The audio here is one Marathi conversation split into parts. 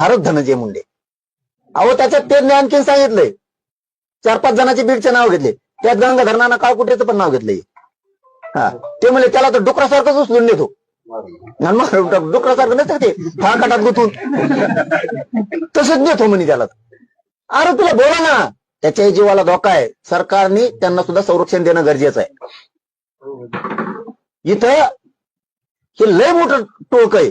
फारच धनंजय मुंडे. अहो त्याच्यात त्यांनी आणखीन सांगितलंय. चार पाच जणांचे बीडचे नाव घेतले. त्यात गंगाधर नाना काळकुटेचं पण नाव घेतलंय. हा ते म्हणले त्याला तर डुकरासारखंच उचलून नेतो. मग डुकरासारखं नसतं ते फाळकाटात गुतून. तसंच नेतो म्हणे त्याला. अरे तुला बोला ना. त्याच्या जीवाला धोका आहे. सरकारने त्यांना सुद्धा संरक्षण देणं गरजेचं आहे. इथं हे लय मोठं टोक आहे.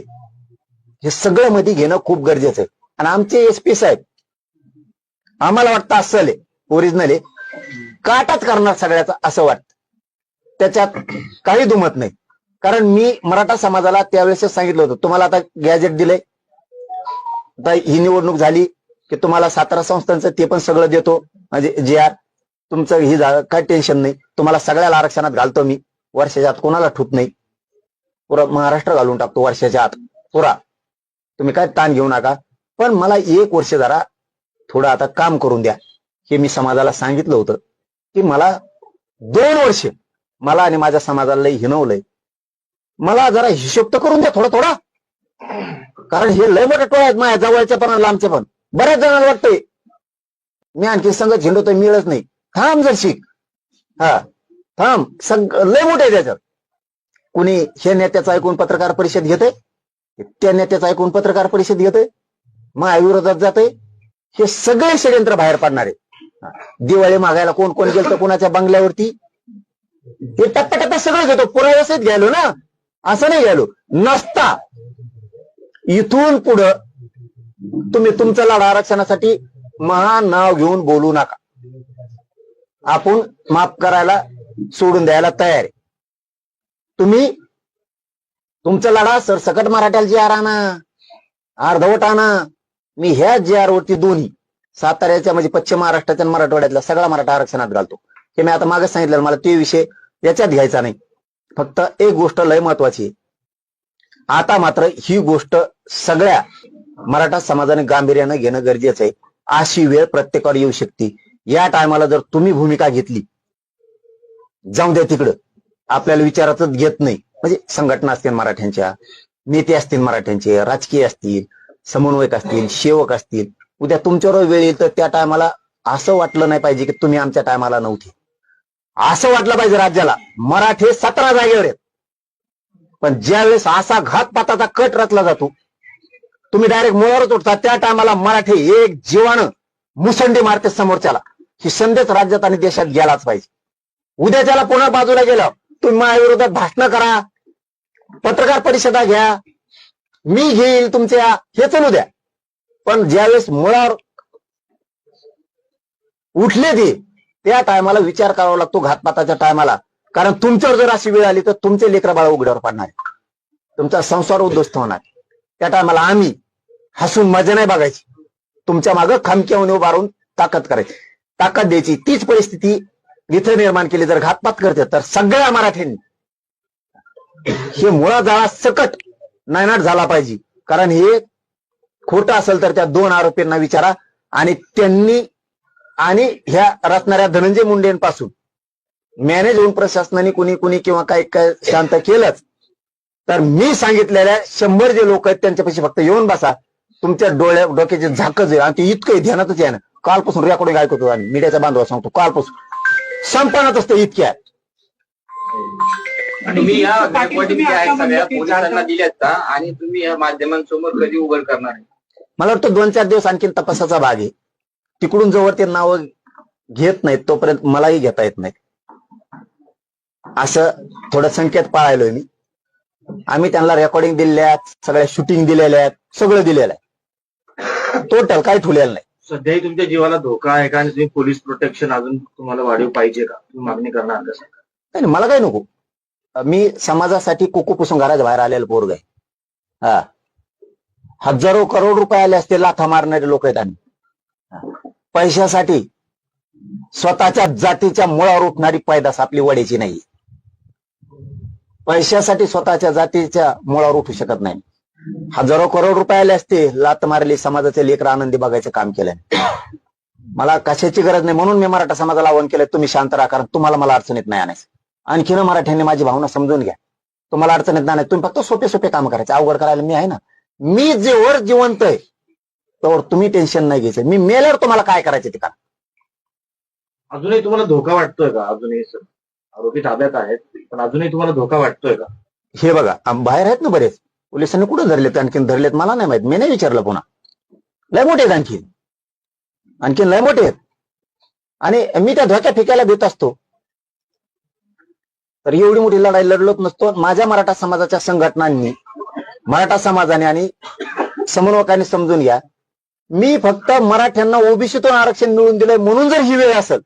हे सगळं मध्ये घेणं खूप गरजेचं आहे. आणि आमचे एस पी साहेब आम्हाला वाटतं असं आहे ओरिजिनल आहे. काटाच करणार सगळ्याचा असं वाटतं. त्याच्यात काही दुमत नाही. कारण मी मराठा समाजाला त्यावेळेस सांगितलं होतं तुम्हाला आता गॅजेट दिलंय. आता ही निवडणूक झाली की तुम्हाला सातारा संस्थांचं ते पण सगळं देतो. म्हणजे जे आर तुमचं ही झालं काय टेन्शन नाही. तुम्हाला सगळ्याला आरक्षणात घालतो मी. वर्षाच्या आत कोणाला ठूप नाही. पुरा महाराष्ट्र घालून टाकतो वर्षाच्या आत. पुरा. तुम्ही काय ताण घेऊ नका. पण मला एक वर्ष जरा थोडं आता काम करून द्या. हे मी समाजाला सांगितलं होतं की मला दोन वर्ष मला आणि माझ्या समाजाला लई हिनवलंय. मला जरा हिशोब तर करून द्या थोडा थोडा. कारण हे लय मोठे टोळ आहेत माझ्या जवळचे पण लांबचे पण. बऱ्याच जणांना वाटतंय मी आणखी संघ तर मिळत नाही. थांब जर शिक हा थांब. सग लय मोठे आहे त्याच्यात कुणी हे नेत्याचं ऐकून पत्रकार परिषद घेते त्या त्याचा ऐकून पत्रकार परिषद घेतोय महाविरोधात जाते हे सगळे षडयंत्र बाहेर पडणारे दिवाळी मागायला कोण कोण गेलं तर कोणाच्या बंगल्यावरती? हे टप्प्याटप्प्यात सगळं घेतो. पुराव्यासहित घ्यायलो ना? असं नाही घ्यायलो. नसता. इथून पुढं तुम्ही तुमचं लढा आरक्षणासाठी महान नाव घेऊन बोलू नका. आपण माफ करायला सोडून द्यायला तयार आहे. तुम्ही तुमचा लढा सरसकट मराठ्याला जे आर आणा. अर्धवट आणा. मी ह्या जे आर वरती दोन्ही साताऱ्याच्या म्हणजे पश्चिम महाराष्ट्राच्या आणि मराठवाड्यातल्या सगळा मराठा आरक्षणात घालतो. हे मी आता मागच सांगितलं मला ते विषय याच्यात घ्यायचा नाही. फक्त एक गोष्ट लय महत्वाची आहे. आता मात्र ही गोष्ट सगळ्या मराठा समाजाने गांभीर्यानं घेणं गरजेचं आहे. अशी वेळ प्रत्येकावर येऊ शकते. या टायमाला जर तुम्ही भूमिका घेतली जाऊ द्या तिकडं. आपल्याला विचारातच घेत नाही. म्हणजे संघटना असतील मराठ्यांच्या नेते असतील मराठ्यांचे राजकीय असतील समन्वयक असतील सेवक असतील. उद्या तुमच्यावर वेळ येईल तर त्या टायमाला असं वाटलं नाही पाहिजे की तुम्ही आमच्या टायमाला नव्हते. असं वाटलं पाहिजे राज्याला. मराठे सतरा जागेवर आहेत. पण ज्यावेळेस असा घातपाताचा कट रचला जातो तुम्ही डायरेक्ट मुळावरच उठता त्या टायमाला मराठी एक जीवानं मुसंडी मारते समोरच्याला. ही संदेश राज्यात आणि देशात गेलाच पाहिजे. उद्या त्याला पुन्हा बाजूला गेलं तुम्ही माझ्याविरोधात भाषण करा. पत्रकार परिषदा घ्या. मी घेईल तुमच्या. हे चलू द्या. पण ज्यावेळेस मुळावर उठले ते त्या टायमाला विचार करावा लागतो घातपाताच्या टायमाला. कारण तुमच्यावर जर अशी वेळ आली तर तुमचे लेकर बाळ उघड्यावर पडणार. तुमचा संसार उद्ध्वस्त होणार. त्या टायमाला आम्ही हसून मजा नाही बघायची. तुमच्या मागं खमक्या उभारून ताकद करायची. ताकद द्यायची. तीच परिस्थिती इथे निर्माण केली जर घातपात करते तर सगळ्या मराठ्यांनी हे मुळा जाळा सकट नायनाट झाला पाहिजे. कारण हे खोटं असेल तर त्या दोन आरोपींना विचारा आणि त्यांनी आणि ह्या रचणाऱ्या धनंजय मुंडेंपासून मॅनेज होऊन प्रशासनाने कुणी कुणी किंवा काय काय शांत केलंच. तर मी सांगितलेल्या शंभर जे लोक आहेत त्यांच्यापाशी फक्त येऊन बसा. तुमच्या डोळ्या डोक्याचे झाकच आहे आणि ते इतकं ध्यानातच आहे ना. कालपासून रेकॉर्डिंग ऐकतो आणि मीडियाचा बांधवा सांगतो कालपासून. संपणात असतं इतक्या तुम्ही या रेकॉर्डिंग आहेत सगळ्या पोलिसांना दिल्यात का आणि तुम्ही या माध्यमांसमोर कधी उघड करणार आहे? मला वाटतं दोन चार दिवस आणखीन तपासाचा भाग आहे. तिकडून जवळ ते नाव घेत नाहीत तोपर्यंत मलाही घेता येत नाही. असं थोडं संकेत पाळायलोय मी. आम्ही त्यांना रेकॉर्डिंग दिलेल्या आहेत सगळ्या शूटिंग दिलेल्या आहेत सगळं दिलेलं आहे. टोटल काही ठुलेलं नाही. सध्याही तुमच्या जीवाला धोका आहे का? आणि तुम्ही पोलीस प्रोटेक्शन अजून तुम्हाला वाढीव पाहिजे का? तुम्ही मागणी करणार कसं नाही नाही, मला काही नको. मी समाजासाठी कुकू पुसून घराच्या बाहेर आलेलं पोरग आहे. हा. हजारो करोड रुपये आले असते लाथा मारणारे लोक आहेत आणि हा. पैशासाठी स्वतःच्या जातीच्या मुळावर उठणारी पैदास आपली वड्याची नाही. पैशासाठी स्वतःच्या जातीच्या मुळावर उठू शकत नाही. हजारो करोड रुपये आले असते लात मारली समाजाचे लेकर आनंदी बघायचं काम केलंय. मला कशाची गरज नाही म्हणून मी मराठा समाजाला आवाहन केलंय तुम्ही शांत राहा कारण तुम्हाला मला अडचणीत नाही आणायचं. आणखीन मराठ्यांनी माझी भावना समजून घ्या. तुम्हाला अडचणीत नाही तुम्ही फक्त सोपे सोपे काम करायचे. अवघड करायला मी आहे ना. मी जे वर जिवंत आहे तर तुम्ही टेन्शन नाही घ्यायचं. मी मेल्यावर तुम्हाला काय करायचं ते का अजूनही तुम्हाला धोका वाटतोय का? अजूनही सर आरोपी ताब्यात आहेत पण अजूनही तुम्हाला धोका वाटतोय का? हे बघा बाहेर आहेत ना बरेच. पोलिसांनी कुठं धरलेत? आणखीन धरलेत मला नाही माहीत. मी नाही विचारलं पुन्हा. लय मोठे आहेत आणखीन. आणखीन लय मोठे आहेत. आणि मी त्या धोक्या फेकायला देत असतो. तर एवढी मोठी लढाई लढलोच नसतो. माझ्या मराठा समाजाच्या संघटनांनी मराठा समाजाने आणि समन्वयकांनी समजून घ्या. मी फक्त मराठ्यांना ओबीसीतून आरक्षण मिळवून दिलंय म्हणून जर ही वेळ असेल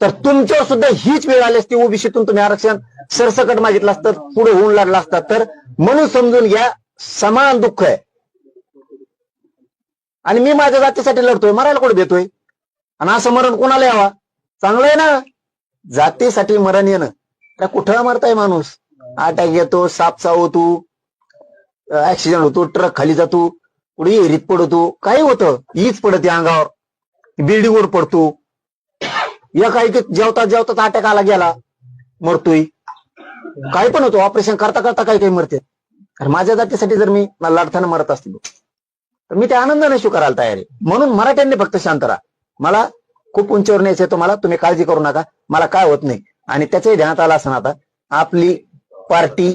तर तुमच्यावर सुद्धा हीच वेळ आली असती ओबीसीतून तुम्ही आरक्षण सरसकट मागितलं असतं पुढे होऊन लागला असतं. तर म्हणून समजून घ्या समान दुःख आहे. आणि मी माझ्या जातीसाठी लढतोय मरायला कुठे देतोय? आणि असं मरण कोणाला यावा? चांगलं आहे ना? जातीसाठी मरण येणं. त्या कुठं मरताय माणूस? अटॅक येतो साप होतो ऍक्सिडेंट होतो ट्रक खाली जातो कुठे एरीत पडतो काही होतं. हीच पडते अंगावर. बिल्डिंगवर पडतो. या काही जेवता जेवताच अटॅक आला गेला. मरतोय. काही पण होतो ऑपरेशन करता करता काही काही मरते. माझ्या जातीसाठी जर मी मला लढताना मरत असतील तर मी ते आनंदाने स्वीकारायला तयार आहे. म्हणून मराठ्यांनी फक्त शांत राहा. मला खूप उंचीवर न्यायचं आहे मला तुम्ही काळजी करू नका. मला काय होत नाही. आणि त्याचंही ध्यानात आलं असं आता आपली पार्टी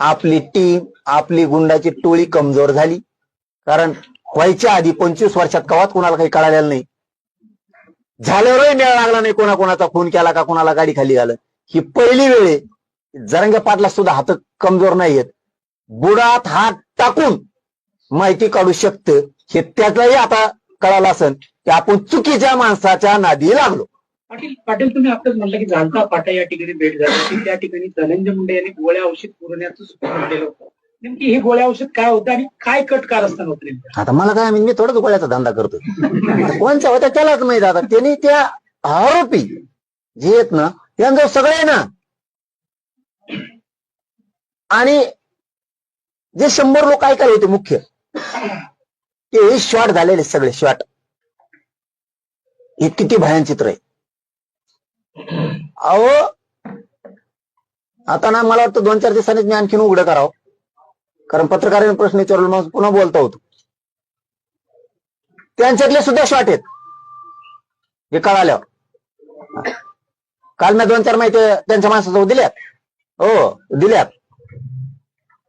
आपली टीम आपली गुंडाची टोळी कमजोर झाली. कारण व्हायच्या आधी पंचवीस वर्षात कवात कोणाला काही कळालेलं नाही. झाल्यावरही मेळ लागला नाही कोणाकोणाचा फोन केला का कोणाला गाडी खाली झालं ही पहिली वेळ आहे. जरंगे पाटला सुद्धा हात कमजोर नाहीयेत बुडात हात टाकून माहिती काढू शकतं. हे त्याचंही आता कळालं असेल की आपण चुकीच्या माणसाच्या नादी लागलो. पाटील पाटील तुम्ही आताच म्हटलं की जालता पाटा या ठिकाणी भेट झाली त्या ठिकाणी धनंजय मुंडे यांनी गोळ्या औषध पुरवण्याचं सुद्धा म्हटलेलं होतं. नेमकी हे गोळ्या औषध काय होतं आणि काय कट कारस्थान होतं नेमकं? आता मला काय मी थोडंच गोळ्याचा धंदा करतो कोणचा होता त्यालाच माहीत आता. त्यांनी त्या आरोपी जे आहेत ना त्यांचं सगळे ना आणि जे शंभर लोक ऐकायला होते मुख्य ते शॉर्ट झालेले सगळे शॉर्ट हे किती भयान चित्र आहे. अहो आता ना मला वाटतं दोन चार दिवसांनीच मी आणखीन उघडं करावं. कारण पत्रकारांनी प्रश्न विचारला मग पुन्हा बोलता होतो. त्यांच्यातले सुद्धा शॉर्ट आहेत. हे कळाल्यावर. काल मी दोन चार माहिती त्यांच्या माणसाजवळ दिल्यात. हो दिल्यात.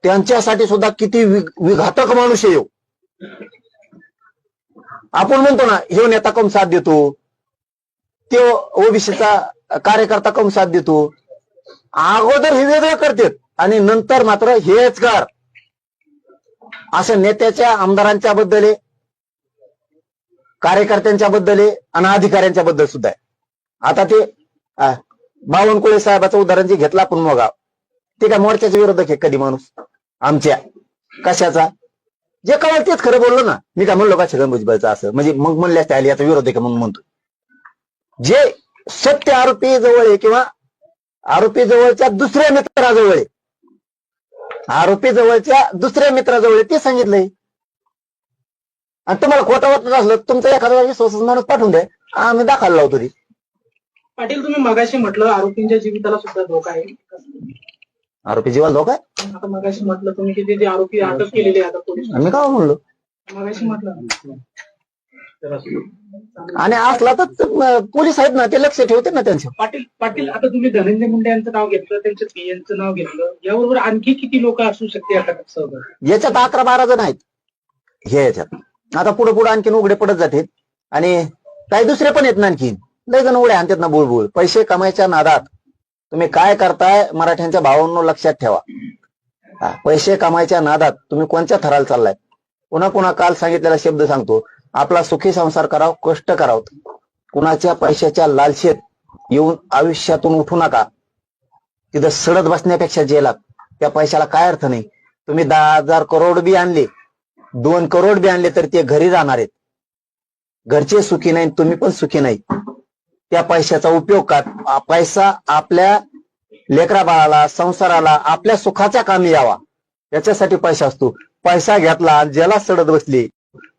त्यांच्यासाठी सुद्धा किती विघातक माणूस येऊ आपण म्हणतो ना ह्यो नेता कम साथ देतो. तो ओबीसीचा कार्यकर्ता कम साथ देतो. अगोदर हे वेगळं करतात आणि नंतर मात्र हेच कर असं नेत्याच्या आमदारांच्या बद्दल आहे कार्यकर्त्यांच्या बद्दल आहे आणि अधिकाऱ्यांच्या बद्दल सुद्धा आहे. आता ते बावनकुळे साहेबाचं उदाहरण जे घेतलं आपण मग. ते काय मोर्चाच्या विरोधक आहे कधी माणूस? आमच्या. कशाचा? जे कळलं तेच खरं बोललो ना. मी काय म्हणलो का छगन भुजबळचं असं? म्हणजे मग म्हणले असते आली आता विरोध आहे का म्हणून म्हणतो. जे सत्य आरोपी जवळ आहे किंवा आरोपी जवळच्या दुसऱ्या मित्राजवळ आहे. आरोपी जवळच्या दुसऱ्या मित्राजवळ आहे ते सांगितलंय. आणि तुम्हाला खोटं वाटत असलं तुमचा एखादा विश्वास माणूस पाठवून द्या. आम्ही दाखल लावतो ती पाटील तुम्ही मगाशी म्हटलं आरोपींच्या जीविताला सुद्धा धोका आहे. आरोपी जीवाला धोका आहे? आता मगाशी म्हटलं तुम्ही की ते जे आरोपी अटक केलेले आहे आता पोलीस मी काय म्हणलो? मगाशी म्हटलं. आणि असला तर पोलीस आहेत ना ते लक्ष ठेवते ना त्यांचं. पाटील पाटील आता तुम्ही धनंजय मुंडे यांचं नाव घेतलं त्यांच्या पीएनचं नाव घेतलं याबरोबर आणखी किती लोक असू शकते आता सहभागी? याच्यात अकरा बारा जण आहेत. हे याच्यात. आता पुढे पुढे आणखीन उघडे पडत जातात आणि काही दुसरे पण आहेत ना आणखीन. लय जण उड्या आणतात ना बुळबुळ. पैसे कमायच्या नादात. तुम्ही काय करताय मराठ्यांच्या भावांनो लक्षात ठेवा. पैसे कमायच्या नादात तुम्ही कोणत्या थराला चाललाय? पुन्हा पुन्हा काल सांगितलेला शब्द सांगतो आपला सुखी संसार करावं कष्ट करावं. कुणाच्या पैशाच्या लालशेत येऊन आयुष्यातून उठू नका. तिथं सडत बसण्यापेक्षा जेलात. त्या पैशाला काय अर्थ नाही. तुम्ही दहा हजार करोड बी आणले. दोन करोड बी आणले तर ते घरी राहणार आहेत. घरचे सुखी नाही तुम्ही पण सुखी नाही. त्या पैशाचा उपयोग का पैसा आपल्या लेकरा बाळाला संसाराला आपल्या सुखाच्या कामी यावा. याच्यासाठी पैसा असतो. पैसा घेतला आणि ज्याला सडत बसली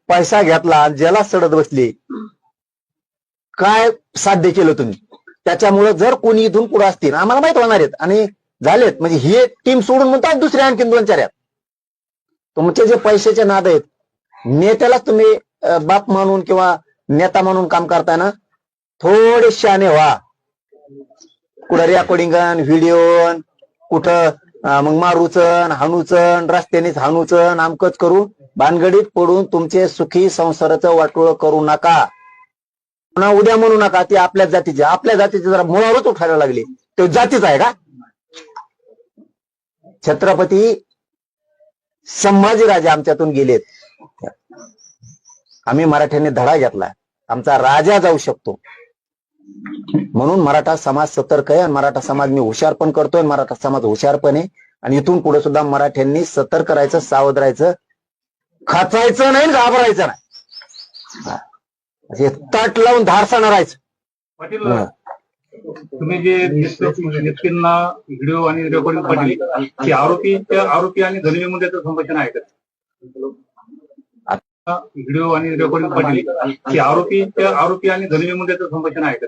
पैसा घेतला आणि ज्याला सडत बसली काय साध्य केलं तुम्ही? त्याच्यामुळे जर कोणी इथून पुढे असतील आम्हाला माहीत होणार आहेत. आणि झालेत. म्हणजे ही टीम सोडून म्हणतात दुसरे आणखीन दोन चार तुमचे जे पैशाचे नाद आहेत नेत्याला तुम्ही बाप म्हणून किंवा नेता म्हणून काम करताना थोडे शाने व्हा. कुठं रेकॉर्डिंगन व्हिडिओ कुठं मग मारूचन हाणूचन रस्त्यानेच हाणूचन आमकच करू. भानगडीत पडून तुमचे सुखी संसाराचं वाटोळ करू नका. पुन्हा उद्या म्हणू नका ती आपल्याच जातीचे. आपल्या जातीची जरा मुळावरच उठायला लागले. तो जातीच आहे का? छत्रपती संभाजीराजे आमच्यातून गेलेत. आम्ही मराठ्यांनी धडा घेतला. आमचा राजा जाऊ शकतो. म्हणून मराठा समाज सतर्क आहे आणि मराठा समाज मी हुशार पण करतोय मराठा समाज हुशार पण आहे. आणि इथून पुढे सुद्धा मराठ्यांनी सतर्क राहायचं सावध राहायचं खचायचं नाही घाबरायचं नाही. ताट लावून धारसानं राहायचं. तुम्ही जे व्यक्तींना व्हिडिओ आणि रेकॉर्डिंग पाठवली की आरोपी आरोपी आणि धनवी मुद्द्याचं संभाषण आहे का? व्हिडिओ आणि रेकॉर्डिंग पाठवली की आरोपी त्या आरोपी आणि धनवी संभाषण आहे का?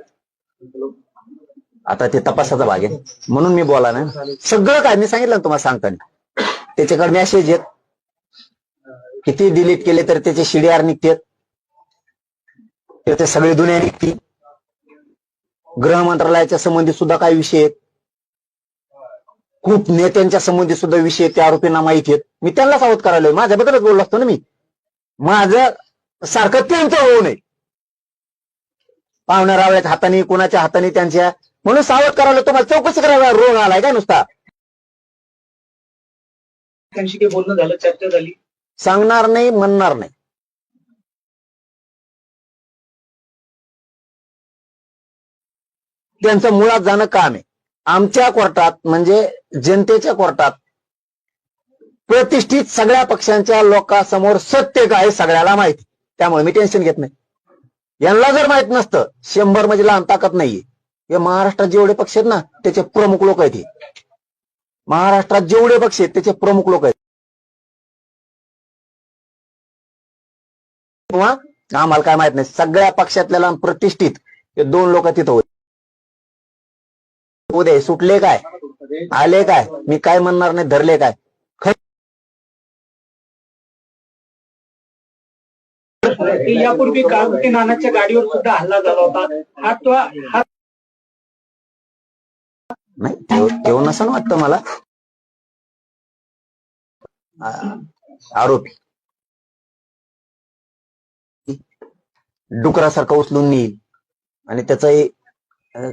आता ते तपासाचा भाग आहे. म्हणून मी बोला ना. सगळं काय मी सांगितलं ना तुम्हाला सांगताना. त्याच्याकडे मेसेज आहेत किती डिलीट केले तर त्याचे शिडीआर निघतात त्याचे सगळे दुनिया निघतील गृह मंत्रालयाच्या संबंधित सुद्धा काही विषय आहेत. खूप नेत्यांच्या संबंधित सुद्धा विषय आहेत, त्या आरोपींना माहिती आहेत. मी त्यांना सावध करायला माझ्याबद्दलच बोललो असतो ना मी. माझं सारखं त्यांचं होऊ नये. पाहुण्या रावळ्याच्या हाताने कुणाच्या हाताने त्यांच्या म्हणून सावध करायला तुम्हाला चौकशी करायला रोग आलाय का नुसता? त्यांशी काही बोलणं झालं चर्चा झाली. सांगणार नाही म्हणणार नाही. त्यांचं मुळात जाणं काम आहे. आमच्या कोर्टात म्हणजे जनतेच्या कोर्टात प्रतिष्ठित सगळ्या पक्षांच्या लोकांसमोर सत्य काय सगळ्याला माहिती. त्यामुळे मी टेन्शन घेत नाही. यांना जर माहीत नसतं शंभर म्हणजे लहान ताकद नाहीये. हे महाराष्ट्रात जेवढे पक्ष आहेत ना त्याचे प्रमुख लोक आहेत हे. महाराष्ट्रात जेवढे पक्ष आहेत त्याचे प्रमुख लोक आहेत. किंवा आम्हाला काय माहीत नाही सगळ्या पक्षातल्या प्रतिष्ठित हे दोन लोक तिथं होते. उद्या सुटले काय? आले काय? मी काय म्हणणार नाही धरले काय? की यापूर्वी काळुके नानाच्या गाडीवर सुद्धा हल्ला झाला होता. हा तो हा नाही तेव- तेवढं नसं वाटतं मला. आरोपी. डुकरासारखं उचलून नेईल. आणि त्याचाही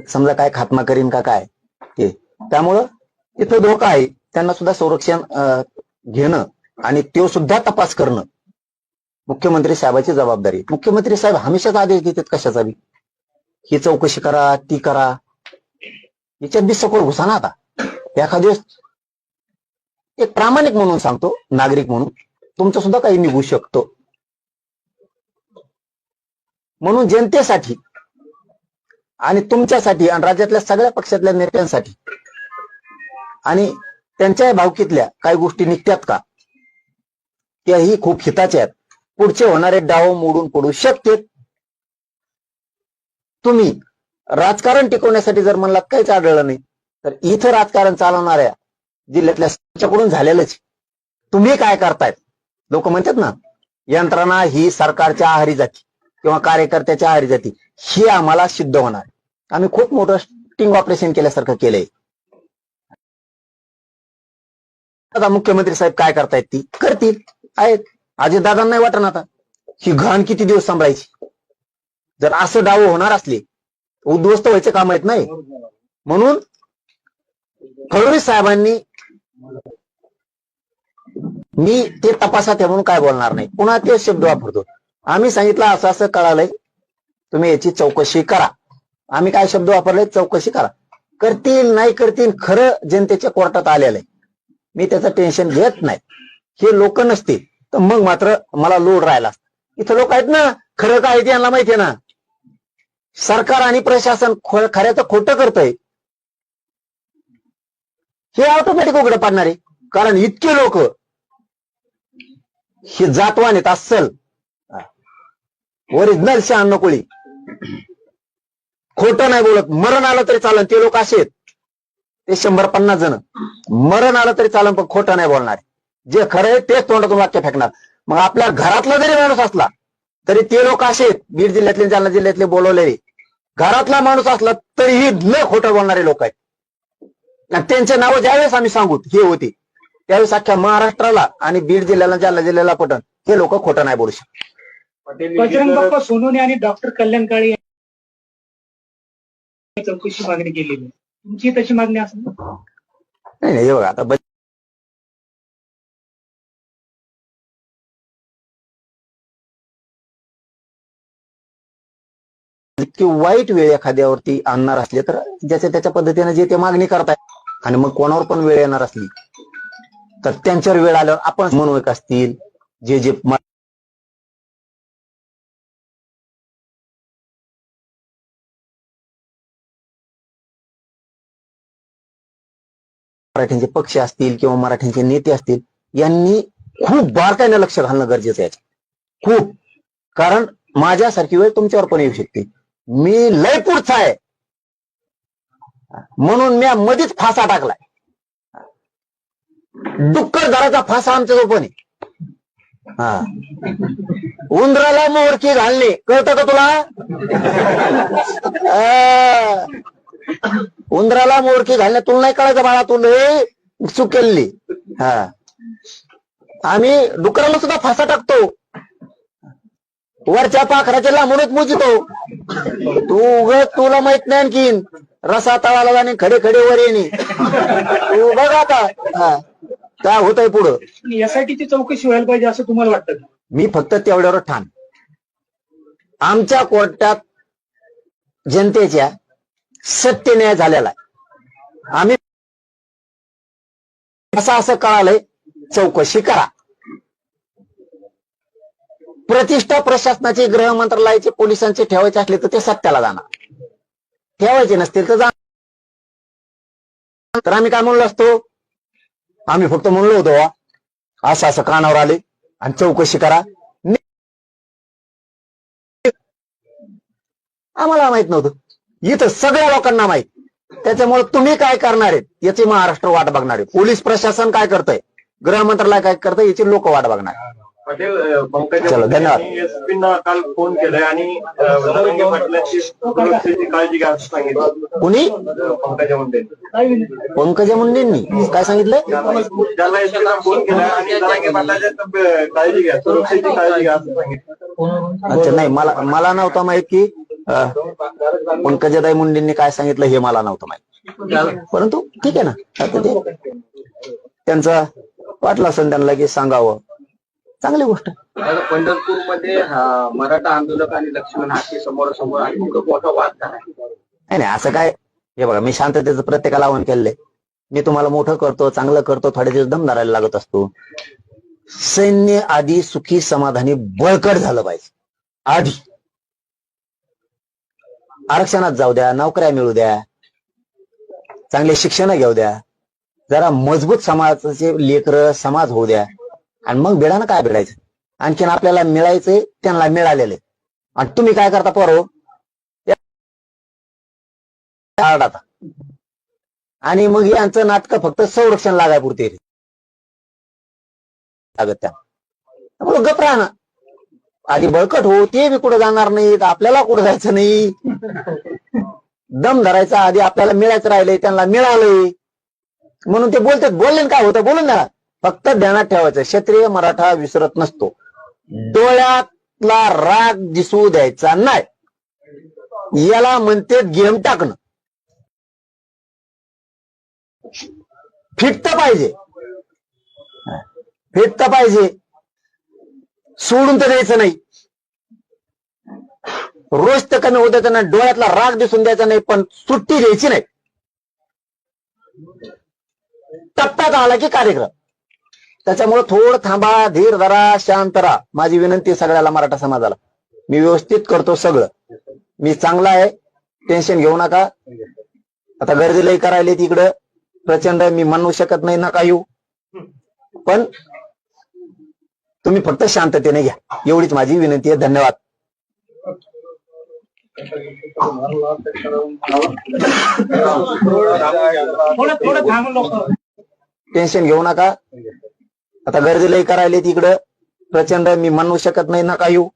समजा काय खात्मा करीन का काय ते. त्यामुळं इथं धोका आहे. त्यांना सुद्धा संरक्षण घेणं आणि तो सुद्धा तपास करणं. मुख्यमंत्री साहेबाची जबाबदारी. मुख्यमंत्री साहेब हमेशाच आदेश देतात कशाचा बी. ही चौकशी करा ती करा. याच्यात बी सखोल घुसा ना आता. एखाद्या एक प्रामाणिक म्हणून सांगतो नागरिक म्हणून तुमचं सुद्धा काही निघू शकतो. म्हणून जनतेसाठी आणि तुमच्यासाठी आणि राज्यातल्या सगळ्या पक्षातल्या नेत्यांसाठी आणि त्यांच्या भावकीतल्या काही गोष्टी निघतात का? त्याही खूप हिताच्या आहेत. पुढचे होणारे डाव मोडून पडू शकते. तुम्ही राजकारण टिकवण्यासाठी जर म्हणलात काहीच आढळलं नाही तर इथं राजकारण चालवणाऱ्या जिल्ह्यातल्या झालेलंच. तुम्ही काय करतायत? लोक म्हणतात ना यंत्रणा ही सरकारच्या आहारी जाती किंवा कार्यकर्त्याच्या आहारी जाती ही आम्हाला सिद्ध होणार. आम्ही खूप मोठं स्टिंग ऑपरेशन केल्यासारखं केलंय. आता मुख्यमंत्री साहेब काय करतायत ती? करतील. आहेत. अजितदादांना नाही वाटण आता. ही घाण किती दिवस सांभाळायची? जर असं डाव होणार असले उद्ध्वस्त व्हायचे काम आहेत नाही. म्हणून फडणवीस साहेबांनी मी ते तपासात आहे म्हणून काय बोलणार नाही. पुन्हा ते शब्द वापरतो. आम्ही सांगितलं असं असं कळालंय. तुम्ही याची चौकशी करा. आम्ही काय शब्द वापरले? चौकशी करा. करतील नाही करतील खरं जनतेच्या कोर्टात आलेलं आहे. मी त्याचं टेन्शन घेत नाही. हे लोक नसतील. तर मग मात्र मला लोड राहिला. इथं लोक आहेत ना खरं काय आहे ते यांना माहितीये ना. सरकार आणि प्रशासन खो- खऱ्याचं खोटं करतंय. हे ऑटोमॅटिक उघडं पाडणार. आहे कारण इतके लोक हे जातवान आहेत अस्सल. ओरिजिनल शहाण्णव कोळी. खोटं नाही बोलत. मरण आलं तरी चालन. ते लोक असे आहेत. ते शंभर पन्नास जण. मरण आलं तरी चालन पण खोटं नाही बोलणार. जे खरं आहे तेच तोंडातून वाक्य फेकणार. मग आपल्या घरातला जरी माणूस असला तरी ते लोक असे आहेत, बीड जिल्ह्यातले जालना जिल्ह्यातले बोलवलेले. घरातला माणूस असला तरीही न खोटं बोलणारे लोक आहेत. आणि त्यांचे नावं ज्यावेळेस आम्ही सांगू हे होते. त्यावेळेस अख्ख्या महाराष्ट्राला आणि बीड जिल्ह्याला जालना जिल्ह्याला पटन हे लोक खोटं नाही बोलू शकत. पाटील बजरंग बाप्पा सोनवणे आणि डॉक्टर कल्याण काळे चौकशी मागणी केलेली. तुमची तशी मागणी असेल? नाही नाही हे बघा आता ती वाईट वेळ एखाद्यावरती आणणार असले तर ज्याच्या त्याच्या पद्धतीने जे ते मागणी करताय आणि मग कोणावर पण वेळ येणार असली तर त्यांच्यावर वेळ आल्यावर आपण मनोयक असतील जे जे मराठ्यांचे पक्ष असतील किंवा मराठ्यांचे नेते असतील यांनी खूप बारकाईने लक्ष घालणं गरजेचं आहे खूप. कारण माझ्यासारखी वेळ तुमच्यावर पण येऊ शकते. मी लय पुढचा आहे. म्हणून मी मध्येच फासा टाकलाय. डुक्कर दराचा फासा आमच्या जवळ पण आहे हा. उंदराला मोरकी घालणे. कळतं का तुला? उंदराला मोरकी घालणे तुला नाही कळायचं बाळा तू लय चुकेली हा. आम्ही डुकराला सुद्धा फासा टाकतो. वरच्या पाखराच्या लांबूनच मुजितो. तू उग तुला माहीत नाही आणखीन. रसा तळाला जाणे खडे खडे वर येणे. तू बघ आता. हा. काय होतंय पुढं. आणि यासाठीची चौकशी व्हायला पाहिजे असं तुम्हाला वाटतं का? मी फक्त तेवढ्यावर ठाण आमच्या कोर्टात जनतेच्या सत्य न्याय झालेला आहे. आम्ही असं असं कळालंय. चौकशी करा. प्रतिष्ठा प्रशासनाचे गृह मंत्रालयाचे पोलिसांचे ठेवायचे असले तर ते सत्याला जाणार. ठेवायचे नसतील तर जाणार तर आम्ही काय म्हणलो असतो? आम्ही फक्त म्हणलो होतो असं असं कानावर आले आणि चौकशी करा. आम्हाला माहीत नव्हतं. इथं सगळ्या लोकांना माहीत. त्याच्यामुळे तुम्ही काय करणार आहेत? याची महाराष्ट्र वाट बघणार आहे. पोलीस प्रशासन काय करतंय? गृह मंत्रालय काय करतंय? याची लोक वाट बघणार चलो, धन्यवाद. एसपींना काल फोन केलाय आणि पाटलांची सुरक्षेची काळजी घ्या असं सांगितलं. कुणी? पंकजा मुंडे. पंकजा मुंडेंनी? काय सांगितलंय ज्याला एसपीला फोन केलाय आणि पाटलाच्या काळजी घ्या सुरक्षेची काळजी घ्या असं सांगितलं. अच्छा नाही मला मला नव्हतं माहीत की अं, पंकजाताई मुंडेंनी काय सांगितलं हे मला नव्हतं माहीत. परंतु ठीक आहे ना. आता ते त्यांचा वाटलं असेल त्यांना की सांगावं. चांगली गोष्ट पंढरपूरमध्ये हा, मराठा आंदोलक आणि लक्ष्मण हाके समोर समोर आणि खूप मोठा वाद झाला नाही नाही असं काय हे बघा मी शांततेचं प्रत्येकाला आव्हान केलंय. मी तुम्हाला मोठं करतो चांगलं करतो थोडे दिवस दम धरायला लागत असतो. सैन्य आधी सुखी समाधानी बळकट झालं पाहिजे. आधी. आरक्षणात जाऊ द्या नोकऱ्या मिळू द्या चांगले शिक्षण घेऊ द्या जरा मजबूत समाजाचे लेकर समाज होऊ द्या. आणि मग भिडानं काय भिडायचं आणखीन आपल्याला मिळायचंय त्यांना मिळालेले. आणि तुम्ही काय करता पोरो? आता. आणि मग यांचं नाटक फक्त संरक्षण लागायपुरते. लागत त्या. त्यामुळे गप राहणं आधी बळकट हो ते बी कुठं जाणार नाहीत आपल्याला कुठं जायचं नाही. दम धरायचा आधी आपल्याला मिळायचं राहिलंय त्यांना मिळालंय. म्हणून ते बोलतात बोलले काय होतं? बोलून द्या फक्त ध्यानात ठेवायचं. क्षत्रिय मराठा विसरत नसतो. डोळ्यातला राग दिसू द्यायचा नाही. याला म्हणते गेम टाकणं. फिटत पाहिजे. फिटत पाहिजे. सोडून तर द्यायचं नाही. रोज तर कमी होत नाही. डोळ्यातला राग दिसून द्यायचा नाही पण सुट्टी द्यायची नाही. टप्प्यात आला की कार्यक्रम. त्याच्यामुळे थोडं थांबा धीर धरा शांत राहा. माझी विनंती सगळ्याला मराठा समाजाला. मी व्यवस्थित करतो सगळं. मी चांगला आहे. टेन्शन घेऊ नका. आता गर्दी लई करायला तिकडं प्रचंड मी म्हणू शकत नाही नका येऊ. पण तुम्ही फक्त शांततेने घ्या. एवढीच माझी विनंती आहे. धन्यवाद. टेन्शन घेऊ नका. आता गर्दी लई करायला तिकडं प्रचंड मी म्हणू शकत नाही नका येऊ